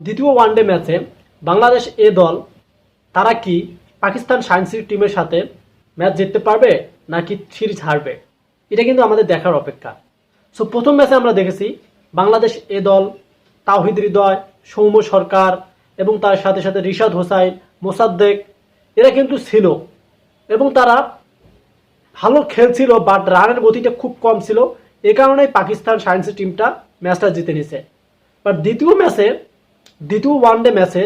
দ্বিতীয় ওয়ানডে ম্যাচে বাংলাদেশ এ দল, তারা কি পাকিস্তান সায়েন্স টিমের সাথে ম্যাচ জিততে পারবে নাকি সিরিজ হারবে? এটা কিন্তু আমাদের দেখার অপেক্ষা। সো প্রথম ম্যাচে আমরা দেখেছি বাংলাদেশ এ দল, তাওহিদ হৃদয়, সৌম্য সরকার এবং তার সাথে সাথে রিশাদ হোসাইন, মোসাদ্দেক, এরা কিন্তু ছিল। এবং তারা ভালো খেলছিল বাট রানের গতিটা খুব কম ছিল। এ কারণেই পাকিস্তান সায়েন্স টিমটা ম্যাচটা জিতে নিছে। বাট দ্বিতীয় ম্যাচে দ্বিতীয় ওয়ানডে ম্যাচে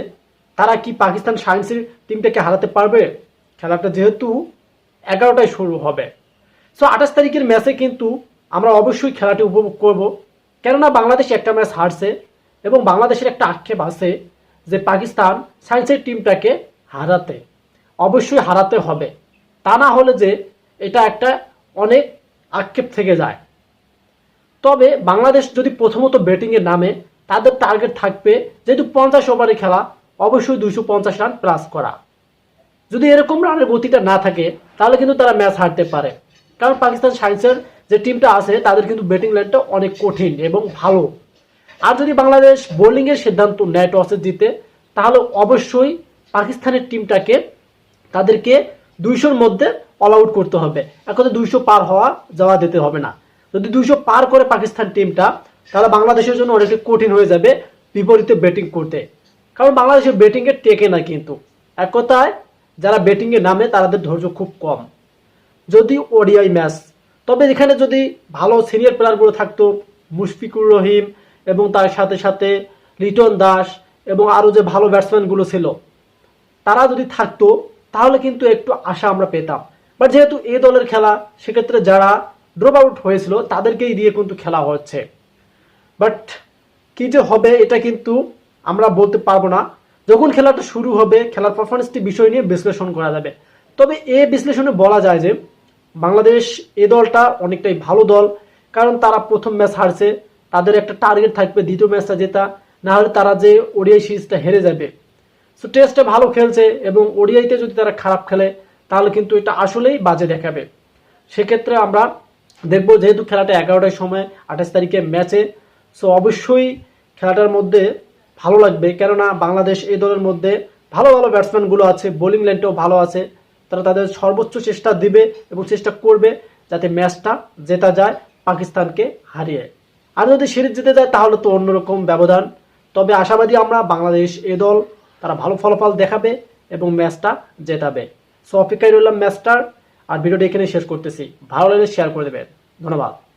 তারা কি পাকিস্তান সায়েন্সের টিমটাকে হারাতে পারবে? খেলাটা যেহেতু এগারোটায় শুরু হবে। সো আঠাশ তারিখের ম্যাচে কিন্তু আমরা অবশ্যই খেলাটি উপভোগ করব। কেননা বাংলাদেশ একটা ম্যাচ হারছে এবং বাংলাদেশের একটা আক্ষেপ আছে যে পাকিস্তান সায়েন্সের টিমটাকে হারাতে। অবশ্যই হারাতে হবে। তা না হলে যে এটা একটা অনেক আক্ষেপ থেকে যায়। তবে বাংলাদেশ যদি প্রথমত ব্যাটিংয়ে নামে তাদের টার্গেট থাকবে যেহেতু পঞ্চাশ ওভারে খেলা, অবশ্যই দুইশো পঞ্চাশ রান প্লাস করা। যদি এরকম রানের গতিটা না থাকে, তাহলে কিন্তু তারা ম্যাচ হারতে পারে। কারণ পাকিস্তান সায়েন্সের যে টিমটা আছে, তাদের কিন্তু ব্যাটিং লাইনটা অনেক কঠিন এবং ভালো। আর যদি বাংলাদেশ বোলিংয়ের সিদ্ধান্ত নেয় টসে জিতে, তাহলে অবশ্যই পাকিস্তানের টিমটাকে তাদেরকে দুইশোর মধ্যে অল আউট করতে হবে। এখন দুইশো পার হওয়া যাওয়া দিতে হবে না। যদি দুইশো পার করে পাকিস্তান টিমটা তাহলে বাংলাদেশের জন্য অনেকটা কঠিন হয়ে যাবে বিপরীতে ব্যাটিং করতে। কারণ বাংলাদেশের ব্যাটিংয়ে টেকে না কিন্তু। এক কথায়, যারা ব্যাটিংয়ে নামে, তাদের ধৈর্য খুব কম। যদি ওডিআই ম্যাচ, তবে এখানে যদি ভালো সিনিয়র প্লেয়ারগুলো থাকতো, মুশফিকুর রহিম এবং তার সাথে সাথে লিটন দাস এবং আরও যে ভালো ব্যাটসম্যানগুলো ছিল, তারা যদি থাকতো, তাহলে কিন্তু একটু আশা আমরা পেতাম। বাট যেহেতু এ দলের খেলা, সেক্ষেত্রে যারা ড্রপ আউট হয়েছিল, তাদেরকেই দিয়ে কিন্তু খেলা হচ্ছে। বাট কি যে হবে এটা কিন্তু আমরা বলতে পারব না। যখন খেলাটা শুরু হবে, খেলার পারফরমেন্সটি বিষয় নিয়ে বিশ্লেষণ করা যাবে। তবে এ বিশ্লেষণে বলা যায় যে, বাংলাদেশ এ দলটা অনেকটাই ভালো দল, কারণ তারা প্রথম ম্যাচ হারছে, তাদের একটা টার্গেট থাকবে দ্বিতীয় ম্যাচটা জেতা না হলে তারা যে ওডিআই সিরিজটা হেরে যাবে। সো টেস্টে ভালো খেলছে এবং ওডিআইতে যদি তারা খারাপ খেলে, তাহলে কিন্তু এটা আসলেই বাজে দেখাবে। সেক্ষেত্রে আমরা দেখব যেহেতু খেলাটা এগারোটার সময়, আঠাশ তারিখে ম্যাচে সো অবশ্যই খেলাটার মধ্যে ভালো লাগবে। কেননা বাংলাদেশ এই দলের মধ্যে ভালো ভালো ব্যাটসম্যানগুলো আছে বোলিং লাইনটাও ভালো আছে। তারা তাদের সর্বোচ্চ চেষ্টা দিবে এবং চেষ্টা করবে যাতে ম্যাচটা জেতা যায়, পাকিস্তানকে হারিয়ে। আর যদি সিরিজ জিতে যায়, তাহলে তো অন্যরকম ব্যবধান। তবে আশাবাদী আমরা বাংলাদেশ এ দল, তারা ভালো ফলাফল দেখাবে এবং ম্যাচটা জেতাবে। সো অপেক্ষায় রইলাম ম্যাচটার। আর ভিডিওটি এখানে শেষ করতেছি। ভালো লাগলে শেয়ার করে দেবেন। ধন্যবাদ।